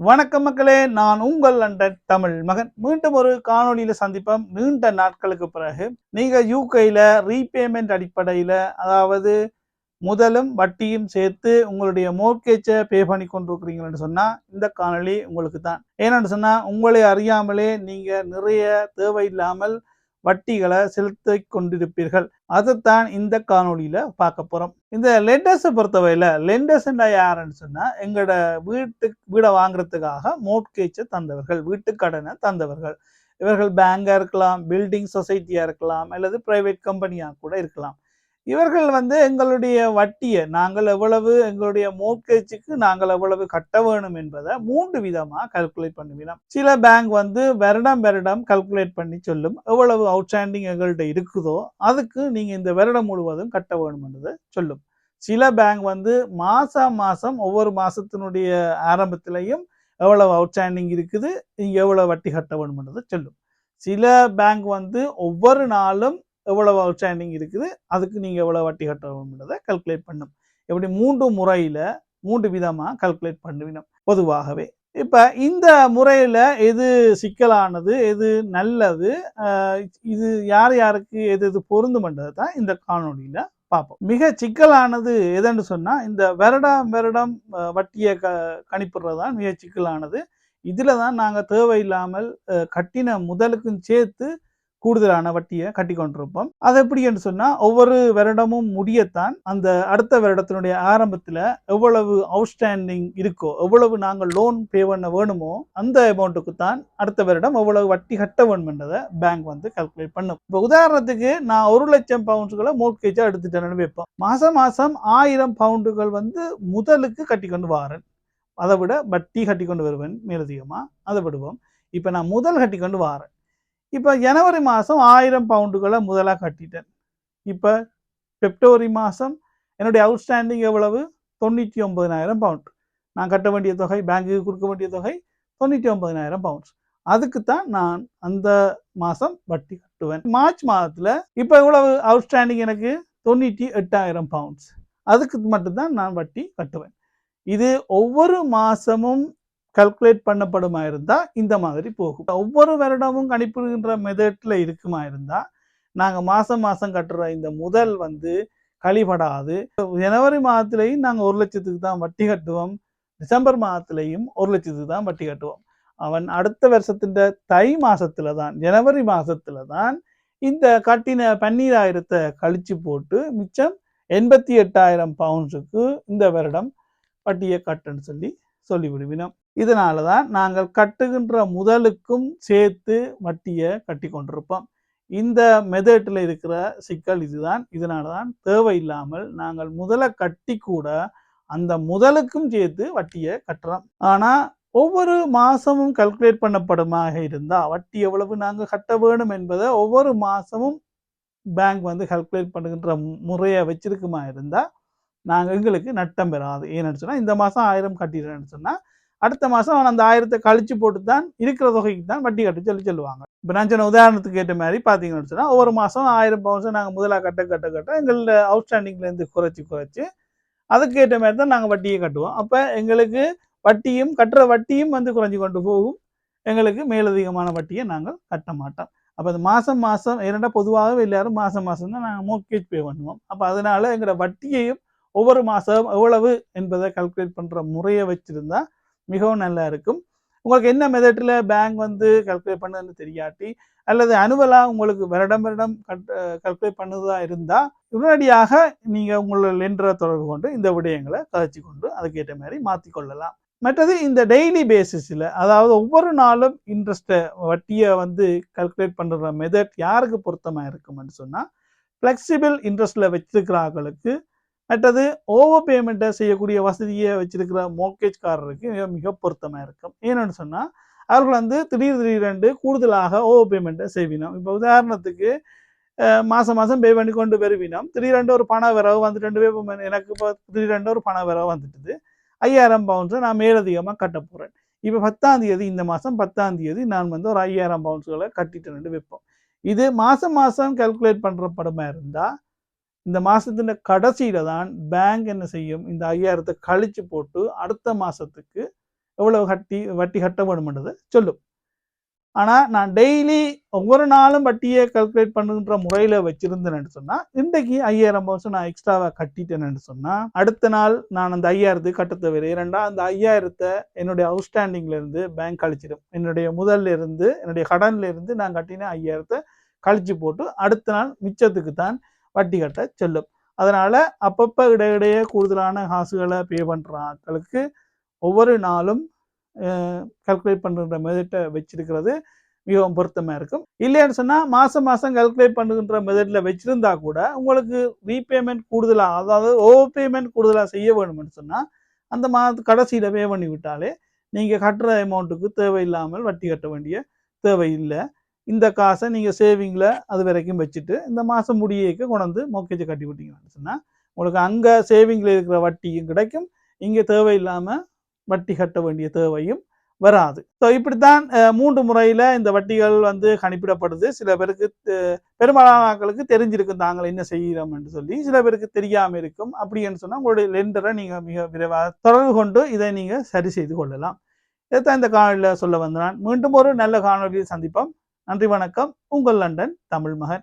வணக்கம் மக்களே நான் உங்கள் லண்டன் தமிழ் மகன். மீண்டும் ஒரு காணொளியில சந்திப்போம். நீண்ட நாட்களுக்கு பிறகு நீங்க யூகையில ரீபேமெண்ட் அடிப்படையில அதாவது முதலும் வட்டியும் சேர்த்து உங்களுடைய மோர்கேஜை பே பண்ணி கொண்டிருக்கிறீங்கன்னு சொன்னால் இந்த காணொளி உங்களுக்கு தான் ஏன்னு சொன்னா உங்களை அறியாமலே நீங்கள் நிறைய தேவையில்லாமல் வட்டிகளை செலுத்தி கொண்டிருப்பீர்கள். அதைத்தான் இந்த காணொளியில பார்க்க போறோம். இந்த லெண்டர்ஸை பொறுத்தவரையில லெண்டர்ஸ் யாருன்னு சொன்னா எங்களோட வீட்டு வீடை வாங்குறதுக்காக மோட்கேஜை தந்தவர்கள் வீட்டு கடனை தந்தவர்கள். இவர்கள் பேங்கா இருக்கலாம் பில்டிங் சொசைட்டியா இருக்கலாம் அல்லது பிரைவேட் கம்பெனியா கூட இருக்கலாம். இவர்கள் வந்து எங்களுடைய வட்டியை நாங்கள் எவ்வளவு எங்களுடைய மோட்கேஜுக்கு நாங்கள் எவ்வளவு கட்ட வேணும் என்பதை மூன்று விதமா கல்குலேட் பண்ணுவினோம் சில பேங்க் வந்து வருடம் வருடம் கல்குலேட் பண்ணி சொல்லும் எவ்வளவு அவுட்ஸ்டாண்டிங் எங்கள்கிட்ட இருக்குதோ அதுக்கு நீங்க இந்த வருடம் முழுவதும் கட்ட வேணும்ன்றதை சொல்லும். சில பேங்க் வந்து மாதம் மாசம் ஒவ்வொரு மாசத்தினுடைய ஆரம்பத்திலையும் எவ்வளவு அவுட்ஸ்டாண்டிங் இருக்குது நீங்கள் எவ்வளவு வட்டி கட்ட வேணும்ன்றதை சொல்லும். சில பேங்க் வந்து ஒவ்வொரு நாளும் எவ்வளவு அவுட்ஸ்டாண்டிங் இருக்குது அதுக்கு நீங்கள் எவ்வளோ வட்டி கட்டணும்ன்றதை கல்குலேட் பண்ணும். இப்படி மூன்று முறையில் மூன்று விதமாக கல்குலேட் பண்ணுவினோம். பொதுவாகவே இப்போ இந்த முறையில் எது சிக்கலானது எது நல்லது இது யார் யாருக்கு எது எது பொருந்துமன்றதை தான் இந்த காணொலியில் பார்ப்போம். மிக சிக்கலானது எதுன்னு சொன்னால் இந்த வருடம் வருடம் வட்டியை க கணிப்புறது தான் மிக சிக்கலானது. இதில் தான் நாங்கள் தேவையில்லாமல் கட்டின முதலுக்கும் சேர்த்து கூடுதலான வட்டியை கட்டி கொண்டிருப்போம். அது எப்படி என்று சொன்னால் ஒவ்வொரு வருடமும் முடியத்தான் அந்த அடுத்த வருடத்தினுடைய ஆரம்பத்தில் எவ்வளவு அவுட்ஸ்டாண்டிங் இருக்கோ எவ்வளவு நாங்கள் லோன் பே பண்ண வேணுமோ அந்த அமௌண்ட்டுக்கு தான் அடுத்த வருடம் எவ்வளவு வட்டி கட்ட வேணுமென்றதை பேங்க் வந்து கால்குலேட் பண்ணும். இப்போ உதாரணத்துக்கு நான் ஒரு லட்சம் பவுண்ட்ஸ்களை மோர்கேஜாக எடுத்துட்டேன்னு வைப்போம். மாதம் மாதம் ஆயிரம் பவுண்டுகள் வந்து முதலுக்கு கட்டி கொண்டு வாரேன். அதை விட வட்டி கட்டி கொண்டு வருவேன் மேலதிகமாக அதை விடுவோம். இப்போ நான் முதல் கட்டி கொண்டு வாரேன். இப்போ ஜனவரி மாதம் ஆயிரம் பவுண்டுகளை முதலாக கட்டிட்டேன். இப்போ பிப்ரவரி மாதம் என்னுடைய அவுட்ஸ்டாண்டிங் எவ்வளவு? தொண்ணூற்றி ஒன்பதினாயிரம் பவுண்ட். நான் கட்ட வேண்டிய தொகை பேங்குக்கு கொடுக்க வேண்டிய தொகை தொண்ணூற்றி ஒன்பதினாயிரம் பவுண்ட்ஸ். அதுக்கு தான் நான் அந்த மாதம் வட்டி கட்டுவேன். மார்ச் மாதத்தில் இப்போ எவ்வளவு அவுட்ஸ்டாண்டிங் எனக்கு? தொண்ணூற்றி எட்டாயிரம் பவுண்ட்ஸ். அதுக்கு மட்டும்தான் நான் வட்டி கட்டுவேன். இது ஒவ்வொரு மாதமும் கல்குலேட் பண்ணப்படுமா இருந்தால் இந்த மாதிரி போகும். ஒவ்வொரு வருடமும் கணிப்பிடுகின்ற மெதட்டில் இருக்குமா இருந்தால் நாங்கள் மாதம் மாதம் கட்டுற இந்த முதல் வந்து கழிபடாது. ஜனவரி மாதத்துலேயும் நாங்கள் ஒரு லட்சத்துக்கு தான் வட்டி கட்டுவோம். டிசம்பர் மாதத்துலேயும் ஒரு லட்சத்துக்கு தான் வட்டி கட்டுவோம். அவன் அடுத்த வருஷத்தின் தை மாதத்தில் தான் ஜனவரி மாதத்தில் தான் இந்த கட்டின பன்னீராயிரத்தை கழித்து போட்டு மிச்சம் எண்பத்தி எட்டாயிரம் பவுண்ட்ஸுக்கு இந்த வருடம் வட்டியை கட்டுன்னு சொல்லி சொல்லி விடுவினோம் இதனால தான் நாங்கள் கட்டுகின்ற முதலுக்கும் சேர்த்து வட்டியை கட்டி கொண்டிருப்போம். இந்த மெதட்டில் இருக்கிற சிக்கல் இதுதான். இதனால தான் தேவையில்லாமல் நாங்கள் முதலை கட்டி கூட அந்த முதலுக்கும் சேர்த்து வட்டியை கட்டுறோம். ஆனால் ஒவ்வொரு மாதமும் கல்குலேட் பண்ணப்படுமாக இருந்தால் வட்டி எவ்வளவு நாங்கள் கட்ட வேணும் என்பதை ஒவ்வொரு மாதமும் பேங்க் வந்து கல்குலேட் பண்ணுகின்ற முறையை வச்சிருக்குமா இருந்தால் நாங்கள் எங்களுக்கு நட்டம் பெறாது. ஏன்னு சொன்னால் இந்த மாதம் ஆயிரம் கட்டிடுறேன்னு சொன்னால் அடுத்த மாதம் அந்த ஆயிரத்தை கழிச்சு போட்டு தான் இருக்கிற தொகைக்கு தான் வட்டி கட்டி சொல்லி சொல்லுவாங்க. இப்போ நான் சொன்ன உதாரணத்துக்கு ஏற்ற மாதிரி பார்த்தீங்கன்னு சொன்னால் ஒவ்வொரு மாதம் ஆயிரம் பவுன்ஸை நாங்கள் முதலாக கட்ட கட்ட கட்ட எங்களோட அவுட்ஸ்டாண்டிங்லேருந்து குறைச்சி குறைச்சி அதுக்கு ஏற்ற மாதிரி தான் நாங்கள் வட்டியை கட்டுவோம். அப்போ எங்களுக்கு வட்டியும் கட்டுற வட்டியும் வந்து குறைஞ்சி கொண்டு போகும். எங்களுக்கு மேலதிகமான வட்டியை நாங்கள் கட்ட மாட்டோம். அப்போ அது மாதம் மாதம் ஏன்னா பொதுவாகவே எல்லாரும் மாதம் மாதம் தான் நாங்கள் மோக்கேஜ் பே பண்ணுவோம். அப்போ அதனால எங்களோட வட்டியையும் ஒவ்வொரு மாதம் எவ்வளவு என்பதை கல்குலேட் பண்ணுற முறையை வச்சுருந்தா மிகவும் நல்லா இருக்கும். உங்களுக்கு என்ன மெதட்டில் பேங்க் வந்து கல்குலேட் பண்ணுதுன்னு தெரியாட்டி அல்லது அனுவலாக உங்களுக்கு வருடம் வருடம் கல்குலேட் பண்ணுதா இருந்தால் உடனடியாக நீங்கள் உங்களோட லெண்டரை தொடர்பு கொண்டு இந்த விடயங்களை கதைச்சி கொண்டு அதுக்கேற்ற மாதிரி மாற்றிக்கொள்ளலாம் மற்றது இந்த டெய்லி பேசிஸில் அதாவது ஒவ்வொரு நாளும் இன்ட்ரெஸ்ட்டை வட்டியை வந்து கல்குலேட் பண்ணுற மெதட் யாருக்கு பொருத்தமாக இருக்கும்னு சொன்னால் ஃப்ளெக்சிபிள் இன்ட்ரெஸ்ட்டில் வச்சிருக்கிறார்களுக்கு மற்றது ஓவர் பேமெண்ட்டை செய்யக்கூடிய வசதியை வச்சிருக்கிற மோக்கேஜ்காரருக்கு மிக மிக பொருத்தமாக இருக்கும். ஏன்னு சொன்னால் அவர்கள் வந்து திடீர் திடீரென்று கூடுதலாக ஓவர் பேமெண்ட்டை செய்வினோம். இப்போ உதாரணத்துக்கு மாதம் மாதம் பே பண்ணி கொண்டு வருவினோம். திடீரெண்டு ஒரு பண வரவு வந்துட்டு ரெண்டு பே எனக்கு இப்போ திடீரெண்டு ஒரு பண வரவு வந்துட்டுது. ஐயாயிரம் பவுன்ஸை நான் மேலதிகமாக கட்ட போகிறேன் இப்போ பத்தாம் தேதி இந்த மாதம் பத்தாம் தேதி நான் வந்து ஒரு ஐயாயிரம் பவுன்ஸுகளை கட்டிட்டு வைப்போம் இது மாதம் மாதம் கால்குலேட் பண்ணுற படமாக இருந்தால் இந்த மாதத்தின் கடைசியில் தான் பேங்க் என்ன செய்யும்? இந்த ஐயாயிரத்தை கழித்து போட்டு அடுத்த மாதத்துக்கு எவ்வளோ கட்டி வட்டி கட்ட வேணுமென்றதை சொல்லும். ஆனால் நான் டெய்லி ஒவ்வொரு நாளும் வட்டியை கல்குலேட் பண்ணுன்ற முறையில் வச்சுருந்தேன்னு சொன்னால் இன்றைக்கு ஐயாயிரம் வருஷம் நான் எக்ஸ்ட்ராவாக கட்டிட்டேன்னு சொன்னால் அடுத்த நாள் நான் அந்த ஐயாயிரத்துக்கு கட்ட தேவையில்லை இரண்டா அந்த ஐயாயிரத்தை என்னுடைய அவுட்ஸ்டாண்டிங்லேருந்து பேங்க் கழிச்சிடும் என்னுடைய முதல்ல இருந்து என்னுடைய கடன்லேருந்து நான் கட்டின ஐயாயிரத்தை கழிச்சு போட்டு அடுத்த நாள் மிச்சத்துக்கு தான் வட்டி கட்ட செல்லும். அதனால் அப்பப்போ இடையிடையே கூடுதலான காசுகளை பே பண்ணுற ஆட்களுக்கு ஒவ்வொரு நாளும் கல்குலேட் பண்ணுற மெதட்டை வச்சிருக்கிறது மிகவும் பொருத்தமாக இருக்கும். இல்லைன்னு சொன்னால் மாதம் மாதம் கல்குலேட் பண்ணுகின்ற மெதட்டில் வச்சுருந்தா கூட உங்களுக்கு ரீபேமெண்ட் கூடுதலாக அதாவது ஓவர் பேமெண்ட் கூடுதலாக செய்ய வேணும்னு சொன்னால் அந்த மாத கடைசியில் பே பண்ணி விட்டாலே நீங்கள் கட்டுற அமௌண்ட்டுக்கு தேவையில்லாமல் வட்டி கட்ட வேண்டிய தேவையில்லை இந்த காசை நீங்கள் சேவிங்கில் அது வரைக்கும் வச்சுட்டு இந்த மாதம் முடியேக்கு கொண்டாந்து மோக்கேஜை கட்டி விட்டீங்கன்னு சொன்னால் உங்களுக்கு அங்கே சேவிங்கில் இருக்கிற வட்டியும் கிடைக்கும். இங்கே தேவையில்லாமல் வட்டி கட்ட வேண்டிய தேவையும் வராது. ஸோ இப்படித்தான் மூன்று முறையில் இந்த வட்டிகள் வந்து கணிப்பிடப்படுது. சில பேருக்கு பெரும்பாலான ஆட்களுக்கு தெரிஞ்சிருக்கும் தாங்கள் என்ன செய்கிறோம் என்று சொல்லி சில பேருக்கு தெரியாமல் இருக்கும். அப்படின்னு சொன்னால் உங்களுடைய லெண்டரை நீங்கள் மிக விரைவாக தொடர்பு கொண்டு இதை நீங்கள் சரி செய்து கொள்ளலாம். இதைத்தான் இந்த காணொலியில் சொல்ல வந்தான் மீண்டும் ஒரு நல்ல காணொலியில் சந்திப்போம். நன்றி வணக்கம். உங்கள் லண்டன் தமிழ் மகன்.